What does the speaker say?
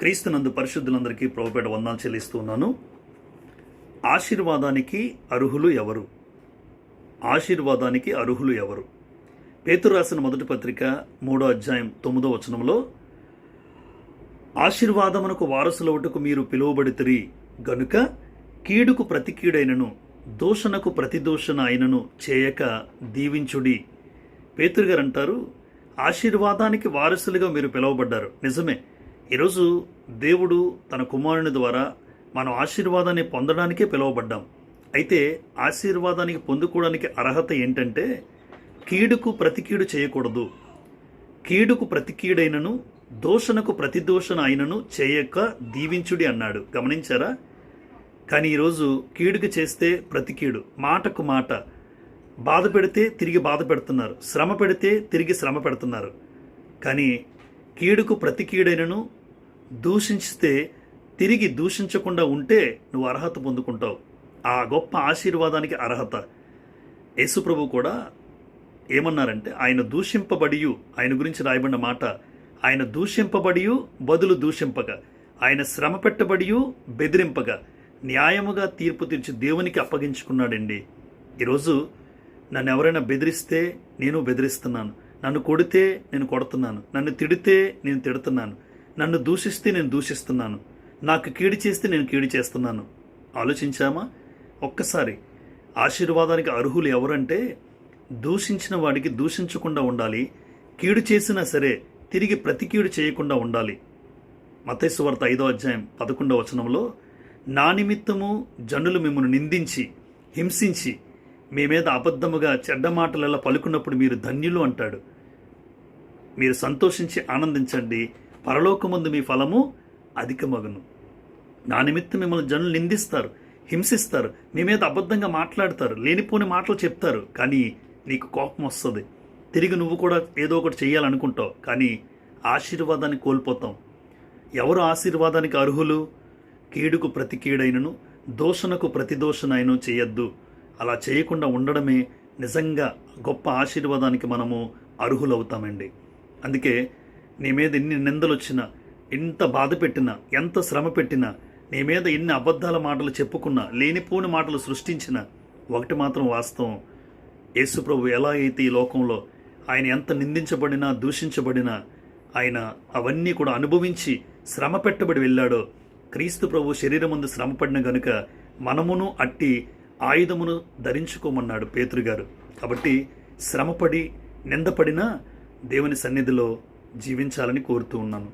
క్రీస్తునందు పరిశుద్ధులందరికీ ప్రభుపేట వందాలు చెల్లిస్తున్నాను ఆశీర్వాదానికి అర్హులు ఎవరు? ఆశీర్వాదానికి అర్హులు ఎవరు? పేతురు రాసిన మొదటి పత్రిక మూడో అధ్యాయం తొమ్మిదో వచనంలో ఆశీర్వాదమునకు వారసులవుటకు మీరు పిలువబడితిరి గనుక కీడుకు ప్రతి కీడైనను దూషణకు ప్రతి దూషణ అయినను చేయక దీవించుడి. పేతురు గారు అంటారు ఆశీర్వాదానికి వారసులుగా మీరు పిలువబడ్డారు. నిజమే. ఈరోజు దేవుడు తన కుమారుని ద్వారా మనం ఆశీర్వాదాన్ని పొందడానికే పిలువబడ్డాం. అయితే ఆశీర్వాదానికి పొందుకోవడానికి అర్హత ఏంటంటే కీడుకు ప్రతికీడు చేయకూడదు. కీడుకు ప్రతికీడైనను దోషణకు ప్రతిదోషణ అయినను చేయక దీవించుడి అన్నాడు. గమనించారా? కానీ ఈరోజు కీడుకు చేస్తే ప్రతికీడు మాటకు మాట. బాధ పెడితే తిరిగి బాధ పెడుతున్నారు. శ్రమ పెడితే తిరిగి శ్రమ పెడుతున్నారు. కానీ కీడుకు ప్రతికీడైనను దూషించితే తిరిగి దూషించకుండా ఉంటే నువ్వు అర్హత పొందుకుంటావు. ఆ గొప్ప ఆశీర్వాదానికి అర్హత. యేసుప్రభు కూడా ఏమన్నారంటే ఆయన దూషింపబడియు ఆయన గురించి రాయబడిన మాట ఆయన దూషింపబడియు బదులు దూషింపక. ఆయన శ్రమ పెట్టబడియు బెదిరింపగా న్యాయముగా తీర్పు తీర్చి దేవునికి అప్పగించుకున్నాడండి. ఈరోజు నన్ను ఎవరైనా బెదిరిస్తే నేను బెదిరిస్తున్నాను. నన్ను కొడితే నేను కొడుతున్నాను. నన్ను తిడితే నేను తిడుతున్నాను. నన్ను దూషిస్తే నేను దూషిస్తున్నాను. నాకు కీడు చేస్తే నేను కీడు చేస్తున్నాను. ఆలోచించామా? ఒక్కసారి. ఆశీర్వాదానికి అర్హులు ఎవరంటే దూషించిన వాడికి దూషించకుండా ఉండాలి. కీడు చేసినా సరే తిరిగి ప్రతి కీడు చేయకుండా ఉండాలి. మతేశ్వార్త ఐదో అధ్యాయం పదకొండవ వచనంలో నా నిమిత్తము జనులు మిమ్మల్ని నిందించి హింసించి మీ మీద అబద్ధముగా చెడ్డ మాటలలో పలుకున్నప్పుడు మీరు ధన్యులు అంటాడు. మీరు సంతోషించి ఆనందించండి. పరలోకముందు మీ ఫలము అధికమగును. నా నిమిత్తం మిమ్మల్ని జనులు నిందిస్తారు హింసిస్తారు మీ మీద అబద్ధంగా మాట్లాడతారు లేనిపోని మాటలు చెప్తారు కానీ నీకు కోపం వస్తుంది. తిరిగి నువ్వు కూడా ఏదో ఒకటి చేయాలనుకుంటావు కానీ ఆశీర్వాదాన్ని కోల్పోతాం ఎవరు ఆశీర్వాదానికి అర్హులు? కీడుకు ప్రతి కీడైనను దోషణకు ప్రతి దోషణైనను చేయొద్దు. అలా చేయకుండా ఉండడమే నిజంగా గొప్ప ఆశీర్వాదానికి మనము అర్హులవుతామండి. అందుకే నీ మీద ఎన్ని నిందలు వచ్చినా ఎంత బాధ పెట్టినా ఎంత శ్రమ పెట్టినా నీ మీద ఎన్ని అబద్ధాల మాటలు చెప్పుకున్నా లేనిపోని మాటలు సృష్టించినా ఒకటి మాత్రం వాస్తవం. యేసుప్రభు ఎలా అయితే ఈ లోకంలో ఆయన ఎంత నిందించబడినా దూషించబడినా ఆయన అవన్నీ కూడా అనుభవించి శ్రమ పెట్టబడి వెళ్ళాడో క్రీస్తు ప్రభు శరీరముందు శ్రమపడిన గనుక మనమును అట్టి ఆయుధమును ధరించుకోమన్నాడు పేతురు గారు. కాబట్టి శ్రమపడి నిందపడినా దేవుని సన్నిధిలో జీవించాలని కోరుతూ ఉన్నాను.